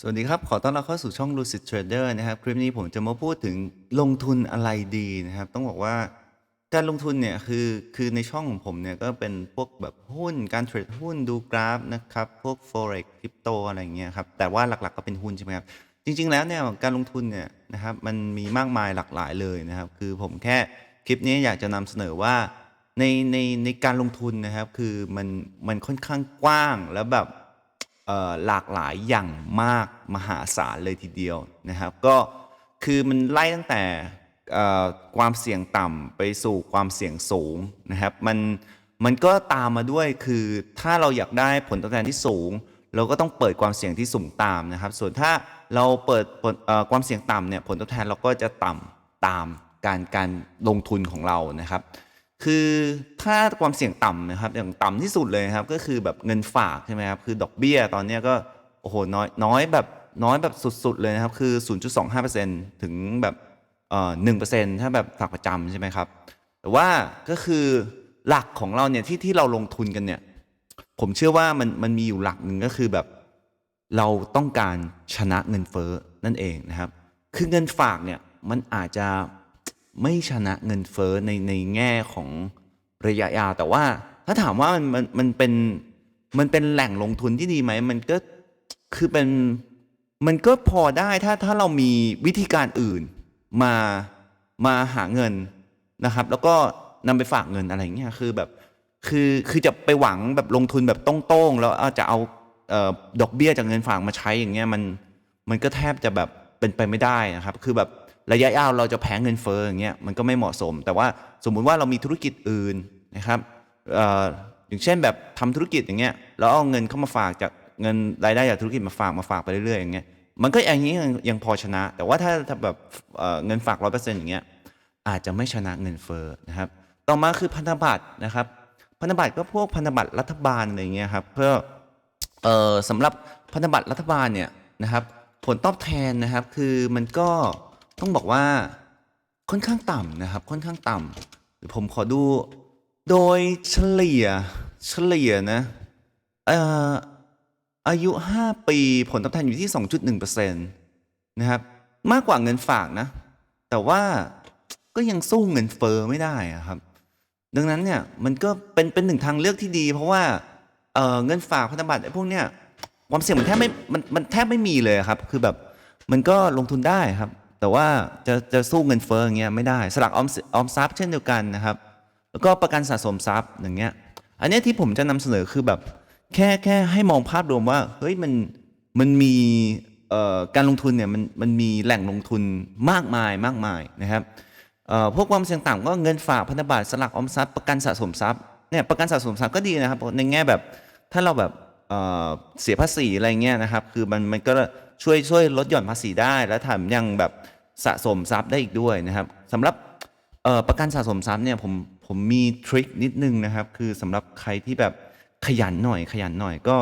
สวัสดีครับ ขอต้อนรับเข้าสู่ช่อง Lucid Trader นะครับ คลิปนี้ผมจะมาพูดถึงลงทุนอะไรดีนะครับ ต้องบอกว่าการลงทุนเนี่ยคือคือในช่องของผมเนี่ยก็เป็นพวกแบบหุ้นการเทรดหุ้นดูกราฟนะครับ พวก forex คริปโตอะไรอย่างเงี้ยครับ แต่ว่าหลักๆก็เป็นหุ้นใช่ไหมครับ จริง ๆ แล้วเนี่ยการลงทุนเนี่ยนะครับมันมีมากมายหลากหลายเลยนะครับ คือผมแค่คลิปนี้อยากจะนำเสนอว่าในในในการลงทุนนะครับ คือมันมันค่อนข้างกว้างแล้วแบบ หลากหลายอย่างมากมหาศาลเลยทีเดียวนะครับ ก็คือมันไล่ตั้งแต่ความเสี่ยงต่ำไปสู่ความเสี่ยงสูงนะครับ มันมันก็ตามมาด้วยคือถ้าเราอยากได้ผลตอบแทนที่สูง เราก็ต้องเปิดความเสี่ยงที่สูงตามนะครับ ส่วนถ้าเราเปิดความเสี่ยงต่ำเนี่ยผลตอบแทนเราก็จะต่ำตามการการลงทุนของเรานะครับ คือถ้าความเสี่ยงต่ำนะครับอย่างต่ำที่สุดเลยครับ ก็คือแบบเงินฝากใช่ไหมครับคือดอกเบี้ยตอนนี้ก็โอ้โหน้อยน้อยแบบน้อยแบบสุดๆเลยนะครับคือ 0.25%ถึงแบบเอ่อ1%ถ้าแบบฝากประจำใช่ไหมครับ แต่ว่าก็คือหลักของเราเนี่ยที่ที่เราลงทุนกันเนี่ย ผมเชื่อว่ามันมันมีอยู่หลักหนึ่งก็คือแบบเราต้องการชนะเงินเฟ้อนั่นเองนะครับ คือเงินฝากเนี่ยมันอาจจะ ไม่ชนะเงินเฟ้อในในแง่ของระยะยาวแต่ว่าถ้าถามว่ามันมันมันเป็นมันเป็นแหล่งลงทุนที่ดีไหมมันก็คือเป็นมันก็พอได้ถ้าถ้าเรามีวิธีการอื่นมามาหาเงินนะครับ แล้วก็นำไปฝากเงินอะไรเงี้ยคือแบบคือคือจะไปหวังแบบลงทุนแบบโต้งๆแล้วอาจะเอาเออดอกเบี้ยจากเงินฝากมาใช้อย่างเงี้ยมันมันก็แทบจะแบบเป็นไปไม่ได้นะครับ คือแบบ ระยะยาวเราจะแพ้เงินเฟ้ออย่างเงี้ยมันก็ไม่เหมาะสม แต่ว่าสมมุติว่าเรามีธุรกิจอื่นนะครับออย่างเช่นแบบทำธุรกิจอย่างเงี้ยแล้วเอาเงินเข้ามาฝากจากเงินรายได้จากธุรกิจมาฝากมาฝากไปเรื่อยๆอย่างเงี้ยมันก็อย่างนี้ยังพอชนะ แต่ว่าถ้าแบบเเงินฝากร้อยเปอร์เซ็นต์อย่างเงี้ยอาจจะไม่ชนะเงินเฟ้อนะครับต่อมาคือพันธบัตรนะครับพันธบัตรก็พวกพันธบัตรรัฐบาลอะไรเงี้ยครับเพื่อเอ่อสำหรับพันธบัตรรัฐบาลเนี่ยนะครับผลตอบแทนนะครับคือมันก็ ต้องบอกว่าค่อนข้างต่ำนะครับ ค่อนข้างต่ำเดี๋ยวผมขอดูโดยเฉลี่ยเฉลี่ยนะอายุ 5 ปีผลตอบแทนอยู่ที่ 2.1%นะครับ มากกว่าเงินฝากนะ แต่ว่าก็ยังสู้เงินเฟอ้อไม่ได้อะครับ ดังนั้นเนี่ยมันก็เป็นเป็นหนึ่งทางเลือกที่ดี เพราะว่าเเงินฝากพันธบัตรไอ้พวกเนี้ยความเสี่ยงมันแทบไม่มันมันแทบไม่มีเลยครับ คือแบบมันก็ลงทุนได้ครับ แต่ว่าจะจะสู้เงินเฟ้ออย่างเงี้ยไม่ได้สลักออมออมทรัพย์เช่นเดียวกันนะครับ แล้วก็ประกันสะสมทรัพย์อย่างเงี้ยอันนี้ที่ผมจะนำเสนอคือแบบแค่แค่ให้มองภาพรวมว่าเฮ้ยมันมันมีการลงทุนเนี่ยมันมันมีแหล่งลงทุนมากมายมากมายนะครับพวกความเสี่ยงต่ำก็เงินฝากพันธบัตรสลักออมทรัพย์ประกันสะสมทรัพย์เนี่ยประกันสะสมทรัพย์ก็ดีนะครับในแง่แบบถ้าเราแบบเเสียภาษีอะไรเงี้ยนะครับ คือมันมันก็ ช่วยช่วยลดหย่อนภาษีได้ แล้วแถมยังแบบสะสมทรัพย์ได้อีกด้วยนะครับสำหรับประกันสะสมทรัพย์เนี่ยผมผมมีทริคนิดนึงนะครับ คือสำหรับใครที่แบบขยันหน่อยขยันหน่อยก็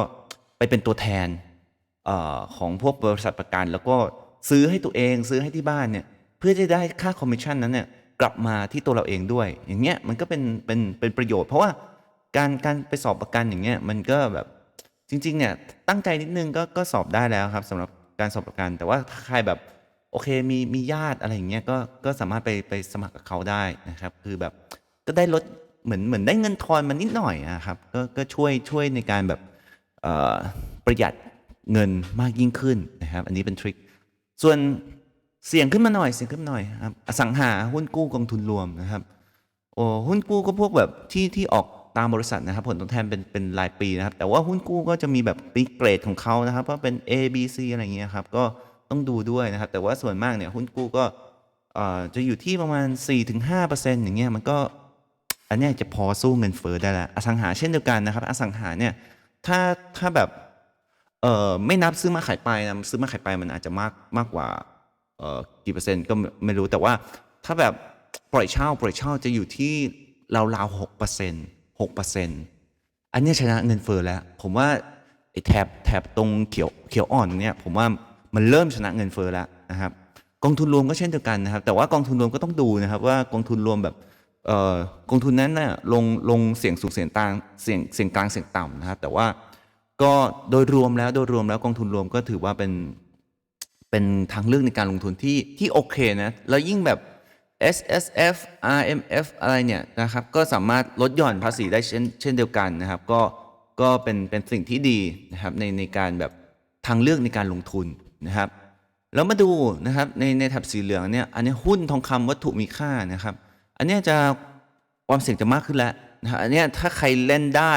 ไปเป็นตัวแทนออของพวกบริษัทประกัน แล้วก็ซื้อให้ตัวเองซื้อให้ที่บ้านเนี่ยเพื่อจะได้ค่าคอมมิชชั่นนั้นเนี่ยกลับมาที่ตัวเราเองด้วย อย่างเงี้ยมันก็เป็นเป็นเป็นประโยชน์ เพราะว่าการการไปสอบประกันอย่างเงี้ยมันก็แบบจริงๆเนี่ยตั้งใจนิดนึงก็ก็สอบได้แล้วครับสำหรับ การสอบประกัน แต่ว่าถ้าใครแบบโอเคมีมีญาติอะไรอย่างเงี้ยก็ก็สามารถไปไปสมัครกับเขาได้นะครับ คือแบบก็ได้ลดเหมือนเหมือนได้เงินทอนมานิดหน่อยอะครับก็ก็ช่วยช่วยในการแบบประหยัดเงินมากยิ่งขึ้นนะครับ อันนี้เป็นทริคส่วนเสี่ยงขึ้นมาหน่อยเสี่ยงขึ้นหน่อยครับอสังหาหุ้นกู้กองทุนรวมนะครับโอ้หุ้นกู้ก็พวกแบบที่ที่ออก ตามบริษัทนะครับ ผลตอบแทนเป็นเป็นรายปีนะครับ แต่ว่าหุ้นกู้ก็จะมีแบบปีเกรดของเขานะครับว่าเป็น A B C อะไรเงี้ยครับก็ต้องดูด้วยนะครับ แต่ว่าส่วนมากเนี่ยหุ้นกู้ก็จะอยู่ที่ประมาณ 4-5%อย่างเงี้ยมันก็อันนี้จะพอสู้เงินเฟ้อได้ละอสังหาเช่นเดียวกันนะครับ อสังหาเนี่ยถ้าถ้าแบบเออไม่นับซื้อมาขายไปนะซื้อมาขายไปมันอาจจะมากมากกว่าเออกี่เปอร์เซ็นต์ก็ไม่รู้แต่ว่าถ้าแบบปล่อยเช่าปล่อยเช่าจะอยู่ที่ราวๆหกเปอร์เซ็นต์ หกเปอร์เซ็นต์อันนี้ชนะเงินเฟ้อแล้ว ผมว่าไอ้แถบแถบตรงเขียวเขียวอ่อนเนี่ยผมว่ามันเริ่มชนะเงินเฟ้อแล้วนะครับกองทุนรวมก็เช่นเดียวกันนะครับ แต่ว่ากองทุนรวมก็ต้องดูนะครับ ว่ากองทุนรวมแบบเอ่อกองทุนนั้นน่ะลงลงเสี่ยงสูงเสี่ยงต่างเสี่ยงเสี่ยงกลางเสี่ยงต่ำนะครับ แต่ว่าก็โดยรวมแล้วโดยรวมแล้วกองทุนรวมก็ถือว่าเป็นเป็นทางเลือกในการลงทุนที่ที่โอเคนะแล้วยิ่งแบบ S S F R M F อะไรเนี่ยนะครับ ก็สามารถลดหย่อนภาษีได้เช่นเช่นเดียวกันนะครับ ก็ก็เป็นเป็นสิ่งที่ดีนะครับในในการแบบทางเลือกในการลงทุนนะครับแล้วมาดูนะครับในในแถบสีเหลืองเนี่ยอันนี้หุ้นทองคำวัตถุมีค่านะครับ อันนี้จะความเสี่ยงจะมากขึ้นแล้วนะครับอันนี้ถ้าใครเล่นได้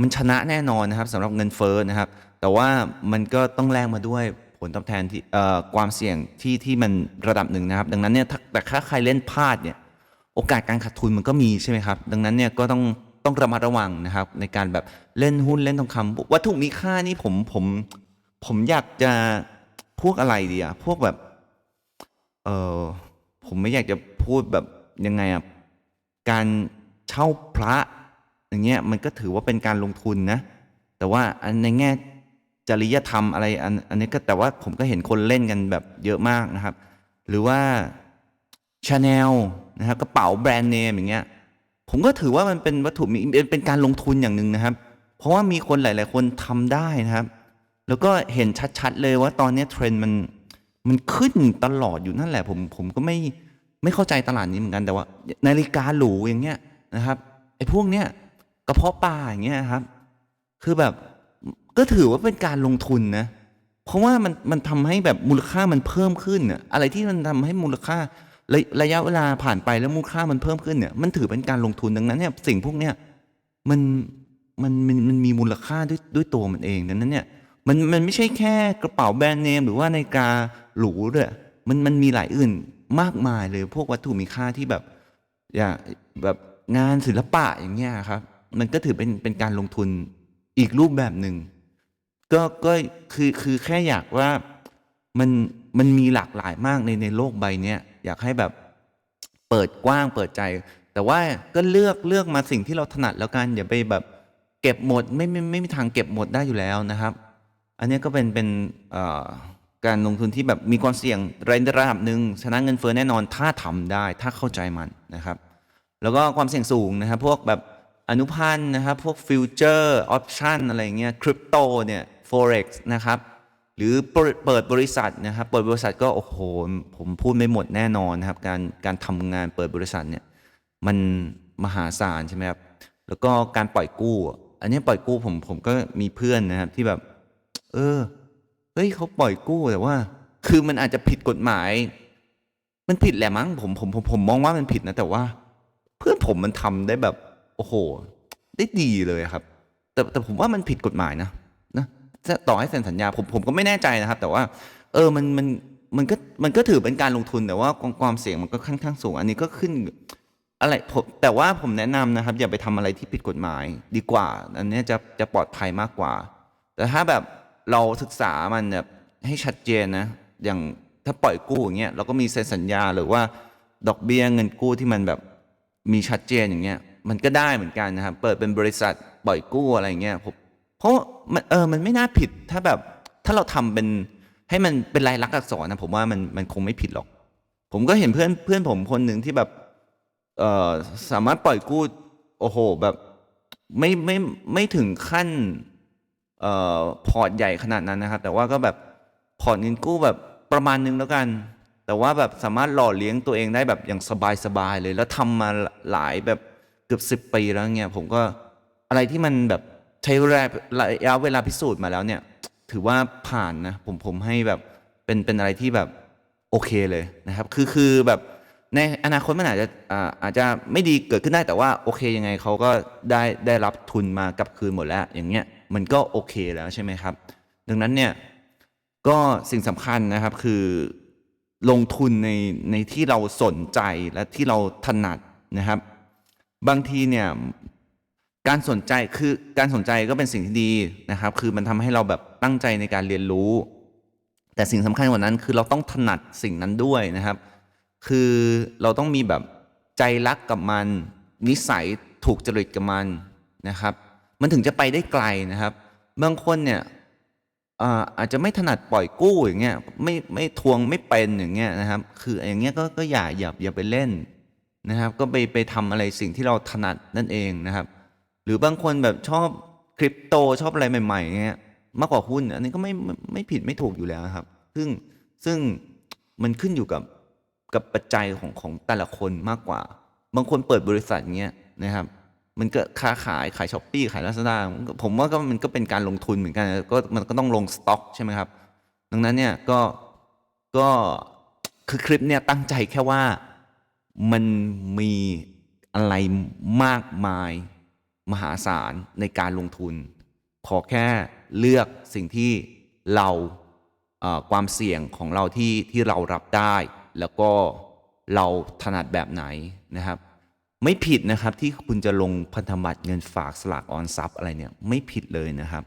มันชนะแน่นอนนะครับสำหรับเงินเฟ้อนะครับ แต่ว่ามันก็ต้องแลกมาด้วย ผลตอบแทนที่ความเสี่ยงที่ที่มันระดับหนึ่งนะครับ ดังนั้นเนี่ยถ้าแต่ถ้าใครเล่นพลาดเนี่ยโอกาสการขาดทุนมันก็มีใช่ไหมครับ ดังนั้นเนี่ยก็ต้องต้องระมัดระวังนะครับ ในการแบบเล่นหุ้นเล่นทองคำวัตถุมีค่านี่ผมผมผมอยากจะพวกอะไรดีอะพวกแบบเออผมไม่อยากจะพูดแบบยังไงอะการเช่าพระอย่างเงี้ยมันก็ถือว่าเป็นการลงทุนนะ แต่ว่าในแง่ จริยธรรมอะไรอันอันนี้ก็แต่ว่าผมก็เห็นคนเล่นกันแบบเยอะมากนะครับ หรือว่าชาแนลนะครับกระเป๋าแบรนด์เนมอย่างเงี้ยผมก็ถือว่ามันเป็นวัตถุมีเป็นการลงทุนอย่างหนึ่งนะครับ เพราะว่ามีคนหลาย ๆ คนทำได้นะครับ แล้วก็เห็นชัด ๆ เลยว่าตอนนี้เทรนด์มันมันขึ้นตลอดอยู่นั่นแหละ ผมผมก็ไม่ไม่เข้าใจตลาดนี้เหมือนกันแต่ว่า นาฬิกาหรูอย่างเงี้ยนะครับไอ้พวกเนี้ยกระเพาะปลาอย่างเงี้ยครับ คือแบบ ก็ถือว่าเป็นการลงทุนนะ เพราะว่ามันมันทำให้แบบมูลค่ามันเพิ่มขึ้นน่ะอะไรที่มันทำให้มูลค่าระระยะเวลาผ่านไปแล้วมูลค่ามันเพิ่มขึ้นเนี่ยมันถือเป็นการลงทุนดังนั้นเนี่ยสิ่งพวกเนี้ยมันมันมันมันมีมูลค่าด้วยด้วยตัวมันเองดังนั้นเนี่ยมันมันไม่ใช่แค่กระเป๋าแบรนด์เนมหรือว่านาฬิกาหรูด้วยมันมันมีหลายอื่นมากมายเลยพวกวัตถุมีค่าที่แบบอย่างแบบงานศิลปะอย่างเงี้ยครับ มันก็ถือเป็นเป็นการลงทุนอีกรูปแบบหนึ่ง ก็ก็คือคือแค่อยากว่ามันมันมีหลากหลายมากในในโลกใบเนี้ยอยากให้แบบเปิดกว้างเปิดใจ แต่ว่าก็เลือกเลือกมาสิ่งที่เราถนัดแล้วกันอย่าไปแบบเก็บหมดไม่ไม่ไม่มีทางเก็บหมดได้อยู่แล้วนะครับ อันนี้ก็เป็นเป็นการลงทุนที่แบบมีความเสี่ยงระดับหนึ่งชนะเงินเฟ้อแน่นอนถ้าทำได้ถ้าเข้าใจมันนะครับ แล้วก็ความเสี่ยงสูงนะครับ พวกแบบอนุพันธ์นะครับ พวกฟิวเจอร์ออปชันอะไรเงี้ยคริปโตเนี่ย forex นะครับ หรือเปิดเปิดบริษัทนะครับ เปิดบริษัทก็โอ้โห ผมพูดไม่หมดแน่นอนนะครับ การการทำงานเปิดบริษัทเนี่ยมันมหาศาลใช่ไหมครับ แล้วก็การปล่อยกู้ อันนี้ปล่อยกู้ผมผมก็มีเพื่อนนะครับที่แบบ เออ เฮ้ยเขาปล่อยกู้แต่ว่า คือมันอาจจะผิดกฎหมาย มันผิดแหละมั้งผมผมผมผมมองว่ามันผิดนะ แต่ว่า เพื่อนผมมันทำได้แบบ โอ้โห ได้ดีเลยครับ แต่แต่ผมว่ามันผิดกฎหมายนะ ต่อให้เซ็นสัญญาผมผมก็ไม่แน่ใจนะครับ แต่ว่าเออมันมันมันก็มันก็ถือเป็นการลงทุนแต่ว่าความเสี่ยงมันก็ค่อนข้างสูง อันนี้ก็ขึ้นอะไรผมแต่ว่าผมแนะนำนะครับ อย่าไปทำอะไรที่ผิดกฎหมายดีกว่า อันนี้จะจะปลอดภัยมากกว่า แต่ถ้าแบบเราศึกษามันแบบให้ชัดเจนนะ อย่างถ้าปล่อยกู้อย่างเงี้ยเราก็มีเซ็นสัญญาหรือว่าดอกเบี้ยเงินกู้ที่มันแบบมีชัดเจนอย่างเงี้ย มันก็ได้เหมือนกันนะครับ เปิดเป็นบริษัทปล่อยกู้อะไรอย่างเงี้ยผม เพราะมันเออมันไม่น่าผิดถ้าแบบถ้าเราทำเป็นให้มันเป็นลายลักษณ์อักษรนะผมว่ามันมันคงไม่ผิดหรอก ผมก็เห็นเพื่อนเพื่อนผมคนหนึ่งที่แบบเออสามารถปล่อยกู้โอ้โหแบบไม่ไม่ไม่ถึงขั้นเอ่อพอร์ตใหญ่ขนาดนั้นนะครับ แต่ว่าก็แบบพอร์ตเงินกู้แบบประมาณนึงแล้วกัน แต่ว่าแบบสามารถหล่อเลี้ยงตัวเองได้แบบอย่างสบายๆเลย แล้วทำมาหลายแบบเกือบสิบปีแล้วเนี่ยผมก็อะไรที่มันแบบ ใช้ระยะเวลาพิสูจน์มาแล้วเนี่ย ถือว่าผ่านนะผมผมให้แบบเป็นเป็นอะไรที่แบบโอเคเลยนะครับ คือคือแบบในอนาคตมันอาจจะอาจจะไม่ดีเกิดขึ้นได้แต่ว่าโอเคยังไงเขาก็ได้ได้รับทุนมากลับคืนหมดแล้ว อย่างเงี้ยมันก็โอเคแล้วใช่ไหมครับ ดังนั้นเนี่ยก็สิ่งสำคัญนะครับคือลงทุนในในที่เราสนใจและที่เราถนัดนะครับ บางทีเนี่ย การสนใจคือการสนใจก็เป็นสิ่งที่ดีนะครับ คือมันทำให้เราแบบตั้งใจในการเรียนรู้ แต่สิ่งสำคัญกว่านั้นคือเราต้องถนัดสิ่งนั้นด้วยนะครับ คือเราต้องมีแบบใจรักกับมัน นิสัยถูกจริตกับมันนะครับ มันถึงจะไปได้ไกลนะครับบางคนเนี่ยอาอาจจะไม่ถนัดปล่อยกู้อย่างเงี้ยไม่ไม่ทวงไม่เป็นอย่างเงี้ยนะครับ คืออย่างเงี้ยก็ก็อย่าอย่าอย่าไปเล่นนะครับ ก็ไปไปทำอะไรสิ่งที่เราถนัดนั่นเองนะครับ หรือบางคนแบบชอบคริปโตชอบอะไรใหม่ๆเงี้ยมากกว่าหุ้น อันนี้ก็ไม่ไม่ไม่ผิดไม่ถูกอยู่แล้วครับ ซึ่งซึ่งมันขึ้นอยู่กับกับปัจจัยของของแต่ละคนมากกว่า บางคนเปิดบริษัทเงี้ยนะครับ มันก็ค้าขายขายช้อปปี้ขายลาซาด้าผมว่าก็มันก็เป็นการลงทุนเหมือนกันก็มันก็ต้องลงสต็อกใช่ไหมครับ ดังนั้นเนี่ยก็ก็คือคลิปเนี่ยตั้งใจแค่ว่ามันมีอะไรมากมาย มหาศาลในการลงทุน ขอแค่เลือกสิ่งที่เราความเสี่ยงของเราที่ที่เรารับได้ แล้วก็เราถนัดแบบไหนนะครับ ไม่ผิดนะครับที่คุณจะลงพันธบัตรเงินฝากสลากออนซับอะไรเนี่ยไม่ผิดเลยนะครับ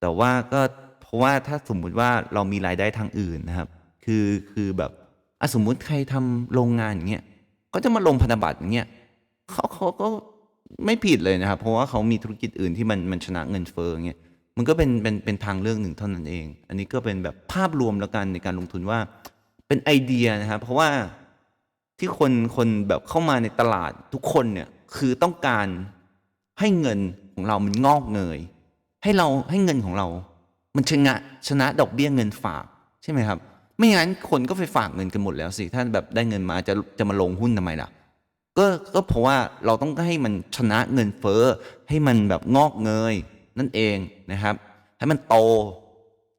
แต่ว่าก็เพราะว่าถ้าสมมุติว่าเรามีรายได้ทางอื่นนะครับ คือคือแบบอะสมมุติใครทำโรงงานอย่างเงี้ยก็จะมาลงพันธบัตรอย่างเงี้ยเขาเขาก็ ไม่ผิดเลยนะครับ เพราะว่าเขามีธุรกิจอื่นที่มันมันชนะเงินเฟ้อเงี้ยมันก็เป็นเป็นเป็นทางเลือกหนึ่งเท่านั้นเอง อันนี้ก็เป็นแบบภาพรวมแล้วกันในการลงทุนว่าเป็นไอเดียนะครับ เพราะว่าที่คนคนแบบเข้ามาในตลาดทุกคนเนี่ยคือต้องการให้เงินของเรามันงอกเงย ให้เราให้เงินของเรา มันชนะชนะดอกเบี้ยเงินฝากใช่ไหมครับ ไม่งั้นคนก็ไปฝากเงินกันหมดแล้วสิถ้าแบบได้เงินมาจะจะมาลงหุ้นทำไมล่ะ ก็ก็เพราะว่าเราต้องให้มันชนะเงินเฟ้อให้มันแบบงอกเงยนั่นเองนะครับ ให้มันโต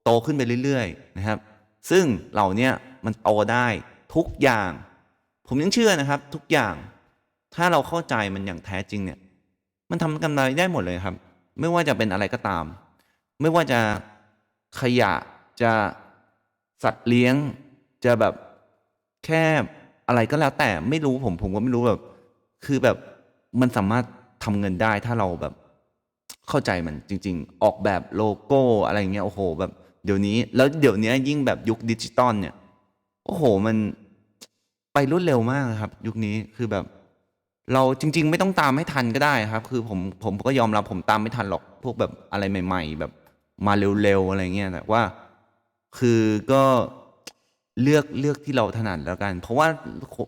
โตขึ้นไปเรื่อยๆนะครับ ซึ่งเรานี่ยมันโตได้ทุกอย่าง ผมยังเชื่อนะครับ ทุกอย่าง ถ้าเราเข้าใจมันอย่างแท้จริงเนี่ย มันทำกำไรได้หมดเลยครับ ไม่ว่าจะเป็นอะไรก็ตาม ไม่ว่าจะขยะจะสัตว์เลี้ยง จะแบบแค่ อะไรก็แล้วแต่ไม่รู้ผมผมก็ไม่รู้แบบ คือแบบมันสามารถทำเงินได้ถ้าเราแบบ เข้าใจมันจริง ๆ ออกแบบโลโก้อะไรเงี้ยโอ้โห แบบ เดี๋ยวนี้แล้วเดี๋ยวนี้ยิ่งแบบยุคดิจิตอลเนี่ย โอ้โหมันไปรวดเร็วมากครับ ยุคนี้คือแบบ เราจริง ๆ ไม่ต้องตามให้ทันก็ได้ครับ คือผมผมก็ยอมรับผมตามไม่ทันหรอกพวกแบบอะไรใหม่ ๆ แบบมาเร็วๆอะไรเงี้ยแต่ว่า คือก็ เลือกเลือกที่เราถนัดแล้วกัน เพราะว่า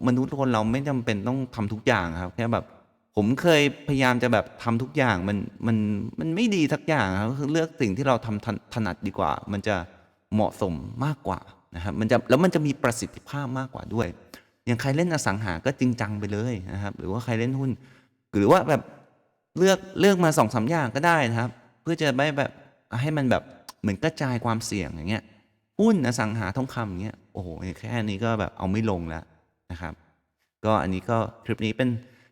มนุษย์คนเราไม่จำเป็นต้องทำทุกอย่างครับแค่แบบผมเคยพยายามจะแบบทำทุกอย่างมันมันมันไม่ดีทักอย่างครับคือเลือกสิ่งที่เราทำถถนัดดีกว่า มันจะเหมาะสมมากกว่านะครับมันจะแล้วมันจะมีประสิทธิภาพมากกว่าด้วย อย่างใครเล่นอสังหาก็จริงจังไปเลยนะครับ หรือว่าใครเล่นหุ้น หรือว่าแบบเลือกเลือกมาสองสามอย่างก็ได้นะครับ เพื่อจะไม่แบบให้มันแบบเหมือนกระจายความเสี่ยงอย่างเงี้ยหุ้นอสังหาทองคำอย่างเงี้ย โอ้โหแค่นี้ก็แบบเอาไม่ลงแล้วนะครับ ก็อันนี้ก็คลิปนี้เป็น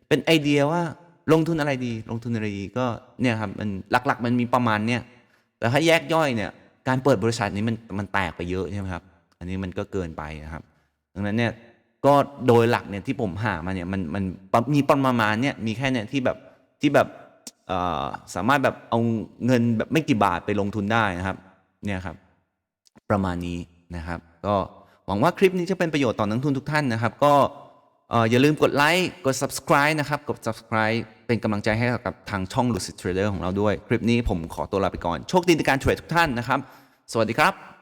เป็นไอเดียว่าลงทุนอะไรดี ลงทุนอะไรดีก็เนี่ยครับมันหลักๆ มันมีประมาณเนี่ยแต่ถ้าแยกย่อยเนี่ยการเปิดบริษัทนี้มันมันแตกไปเยอะใช่ไหมครับ อันนี้มันก็เกินไปนะครับ ดังนั้นเนี่ยก็โดยหลักเนี่ยที่ผมหามาเนี่ยมันมันมีประมาณเนี่ยมีแค่เนี่ยที่แบบที่แบบสามารถแบบเอาเงินแบบไม่กี่บาทไปลงทุนได้นะครับเนี่ยครับ ประมาณนี้นะครับ ก็ หวังว่าคลิปนี้จะเป็นประโยชน์ต่อนักทุนทุกท่านนะครับ ก็เอ่ออย่าลืมกดไลค์กด subscribe นะครับกด subscribe เป็นกำลังใจให้กับทางช่อง Lucid Trader ของเราด้วย คลิปนี้ผมขอตัวลาไปก่อน โชคดีในการเทรดทุกท่านนะครับ สวัสดีครับ